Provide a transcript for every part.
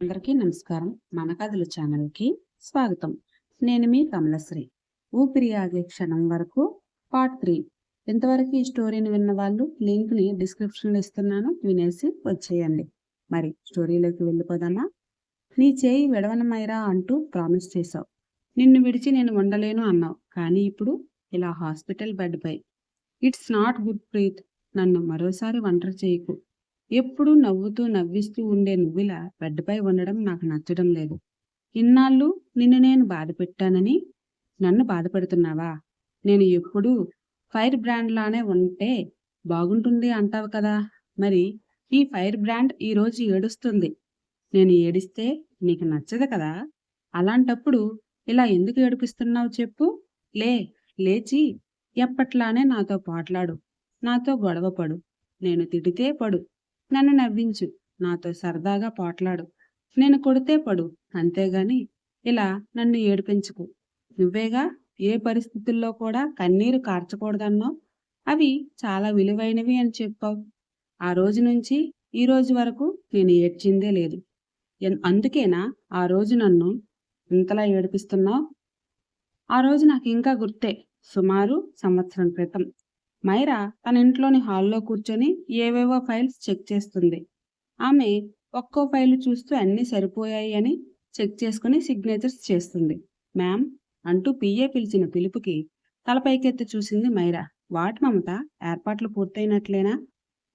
అందరికీ నమస్కారం. మన కథలు ఛానల్కి స్వాగతం. నేను మీ కమలశ్రీ. ఊపిరి ఆగే క్షణం వరకు పార్ట్ త్రీ. ఇంతవరకు ఈ స్టోరీని విన్న వాళ్ళు లింక్ని డిస్క్రిప్షన్లో ఇస్తున్నాను. వినేసి వచ్చేయండి. మరి స్టోరీలోకి వెళ్ళిపోదామా? నీ చేయి విడవనమైరా అంటూ ప్రామిస్ చేశావు. నిన్ను విడిచి నేను ఉండలేను అన్నావు. కానీ ఇప్పుడు ఇలా హాస్పిటల్ బెడ్పై ఇట్స్ నాట్ గుడ్ ప్రీత్. నన్ను మరోసారి ఒంటరి చేయకు. ఎప్పుడూ నవ్వుతూ నవ్విస్తూ ఉండే నువ్విలా బెడ్పై ఉండడం నాకు నచ్చడం లేదు. ఇన్నాళ్ళు నిన్ను నేను బాధ పెట్టానని నన్ను బాధపెడుతున్నావా? నేను ఎప్పుడూ ఫైర్ బ్రాండ్లానే ఉంటే బాగుంటుంది అంటావు కదా? మరి ఈ ఫైర్ బ్రాండ్ ఈరోజు ఏడుస్తుంది. నేను ఏడిస్తే నీకు నచ్చదు కదా? అలాంటప్పుడు ఇలా ఎందుకు ఏడిపిస్తున్నావు చెప్పు? లే లేచి ఎప్పట్లానే నాతో పాట్లాడు. నాతో గొడవపడు నేను తిడితే పడు. నన్ను నవ్వించు. నాతో సరదాగా పోట్లాడు. నేను కొడితే పడు. అంతేగాని ఇలా నన్ను ఏడిపించుకు. నువ్వేగా? ఏ పరిస్థితుల్లో కూడా కన్నీరు కార్చకూడదన్నావు? అవి చాలా విలువైనవి అని చెప్పావు. ఆ రోజు నుంచి ఈ రోజు వరకు నేను ఏడ్చిందే లేదు. అందుకేనా ఆ రోజు నన్ను ఇంతలా ఏడిపిస్తున్నావు? ఆ రోజు నాకు ఇంకా గుర్తే. సుమారు సంవత్సరం క్రితం. మైరా తన ఇంట్లోని హాల్లో కూర్చొని ఏవేవో ఫైల్స్ చెక్ చేస్తుంది. ఆమె ఒక్కో ఫైలు చూస్తూ అన్నీ సరిపోయాయి అని చెక్ చేసుకుని సిగ్నేచర్స్ చేస్తుంది. మ్యామ్ అంటూ పిఏ పిలిచిన పిలుపుకి తలపైకెత్తి చూసింది మైరా. వాట్ మమత? ఏర్పాట్లు పూర్తయినట్లేనా?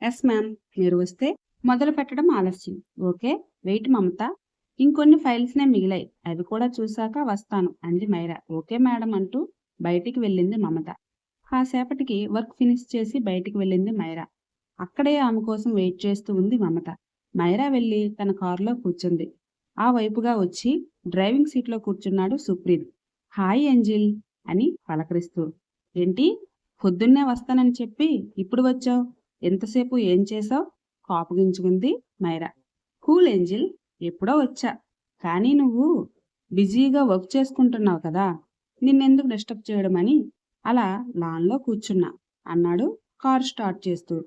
Yes ma'am. మీరు వస్తే మొదలు పెట్టడం ఆలస్యం. ఓకే? వెయిట్ మమత. ఇంకొన్ని ఫైల్స్నే మిగిలాయి. అవి కూడా చూశాక వస్తాను అంది మైరా. ఓకే మేడం అంటూ బయటికి వెళ్ళింది మమత. కాసేపటికి వర్క్ ఫినిష్ చేసి బయటికి వెళ్ళింది మైరా. అక్కడే ఆమె కోసం వెయిట్ చేస్తూ ఉంది మమత. మైరా వెళ్ళి తన కారులో కూర్చుంది. ఆ వైపుగా వచ్చి డ్రైవింగ్ సీట్లో కూర్చున్నాడు సుప్రీం. హాయ్ ఏంజిల్ అని పలకరిస్తూ. ఏంటి? పొద్దున్నే వస్తానని చెప్పి ఇప్పుడు వచ్చావు? ఎంతసేపు ఏం చేసావు కాపుగించుకుంది మైరా. కూల్ ఏంజిల్ ఎప్పుడో వచ్చా. కానీ నువ్వు బిజీగా వర్క్ చేసుకుంటున్నావు కదా. నిన్నెందుకు డిస్టర్బ్ చేయడం అని అలా లాన్లో కూర్చున్నా. అన్నాడు కారు స్టార్ట్ చేస్తూ.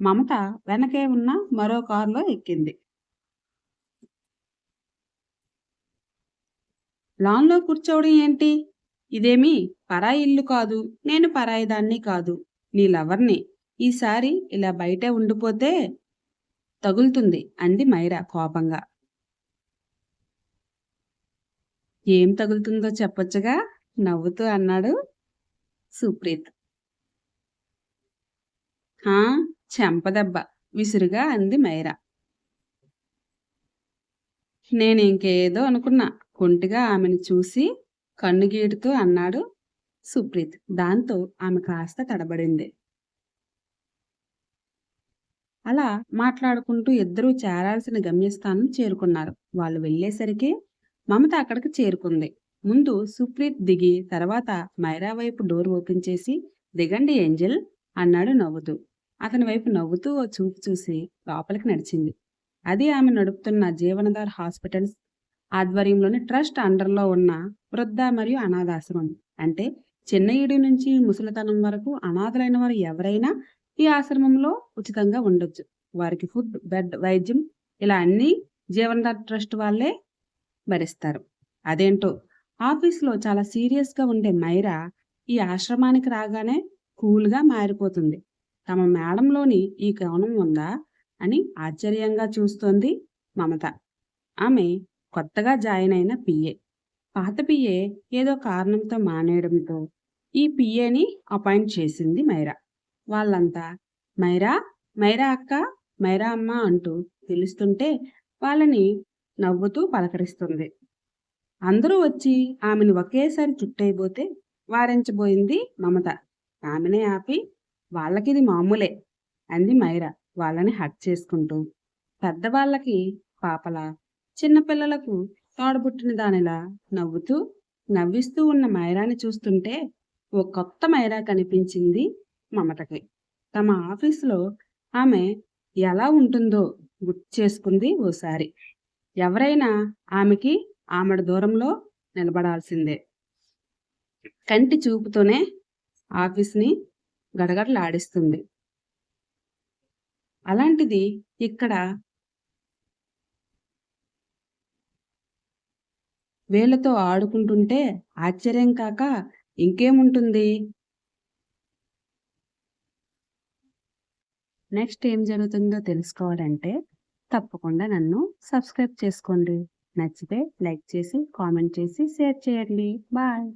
మమత వెనకే ఉన్న మరో కారులో ఎక్కింది. లాన్లో కూర్చోవడం ఏంటి? ఇదేమీ పరాయి ఇల్లు కాదు. నేను పరాయి దాన్ని కాదు. నీ లవర్ని. ఈసారి ఇలా బయటే ఉండిపోతే తగులుతుంది అంది మైరా కోపంగా. ఏం తగులుతుందో చెప్పొచ్చుగా? నవ్వుతూ అన్నాడు సుప్రీత్. హా చెంపదెబ్బ విసురుగా అంది మైరా. నేను ఇంకేదో అనుకున్నా కొంటిగా ఆమెను చూసి కన్ను గీటుతూ అన్నాడు సుప్రీత్. దాంతో ఆమె కాస్త తడబడింది. అలా మాట్లాడుకుంటూ ఇద్దరూ చేరాల్సిన గమ్యస్థానం చేరుకున్నారు. వాళ్ళు వెళ్ళేసరికి మమత అక్కడికి చేరుకుంది. ముందు సుప్రీత్ దిగి తర్వాత మైరా వైపు డోర్ ఓపెన్ చేసి దిగండి ఏంజల్ అన్నాడు నవ్వుతూ. అతని వైపు నవ్వుతూ ఓ చూపు చూసి లోపలికి నడిచింది. అది ఆమె నడుపుతున్న జీవనధార్ హాస్పిటల్స్ ఆధ్వర్యంలోని ట్రస్ట్ అండర్లో ఉన్న వృద్ధ మరియు అనాథాశ్రమం. అంటే చెన్నైడి నుంచి ముసలితనం వరకు అనాథలైన వారు ఎవరైనా ఈ ఆశ్రమంలో ఉచితంగా ఉండొచ్చు. వారికి ఫుడ్ బెడ్ వైద్యం ఇలా అన్ని జీవనధార్ ట్రస్ట్ వాళ్ళే భరిస్తారు. అదేంటో ఆఫీస్లో చాలా సీరియస్గా ఉండే మైరా ఈ ఆశ్రమానికి రాగానే కూల్గా మారిపోతుంది. తమ మేడంలోని ఈ కోణం ఉందా? అని ఆశ్చర్యంగా చూస్తోంది మమత. ఆమె కొత్తగా జాయిన్ అయిన పిఏ. పాత పిఏ ఏదో కారణంతో మానేయడంతో ఈ పిఏని అపాయింట్ చేసింది మైరా. వాళ్ళంతా మైరా మైరా అక్క మైరా అమ్మ అంటూ పిలుస్తుంటే వాళ్ళని నవ్వుతూ పలకరిస్తుంది. అందరూ వచ్చి ఆమెను ఒకేసారి చుట్టైపోతే వారించబోయింది మమత. ఆమెనే ఆపి వాళ్ళకిది మామూలే అంది మైరా వాళ్ళని హట్ చేసుకుంటూ. పెద్దవాళ్ళకి పాపలా చిన్నపిల్లలకు తోడబుట్టిన దానిలా నవ్వుతూ నవ్విస్తూ ఉన్న మైరాని చూస్తుంటే ఓ కొత్త మైరా కనిపించింది మమతకి. తమ ఆఫీసులో ఆమె ఎలా ఉంటుందో గుర్తు చేసుకుంది ఓసారి. ఎవరైనా ఆమెకి ఆమెడ దూరంలో నిలబడాల్సిందే. కంటి చూపుతోనే ఆఫీస్ని గడగడలాడిస్తుంది. అలాంటిది ఇక్కడ వీళ్ళతో ఆడుకుంటుంటే ఆశ్చర్యం కాక ఇంకేముంటుంది? నెక్స్ట్ ఏం జరుగుతుందో తెలుసుకోవాలంటే తప్పకుండా నన్ను సబ్స్క్రైబ్ చేసుకోండి. నచ్చితే లైక్ చేసి కామెంట్ చేసి షేర్ చేయండి. బాయ్.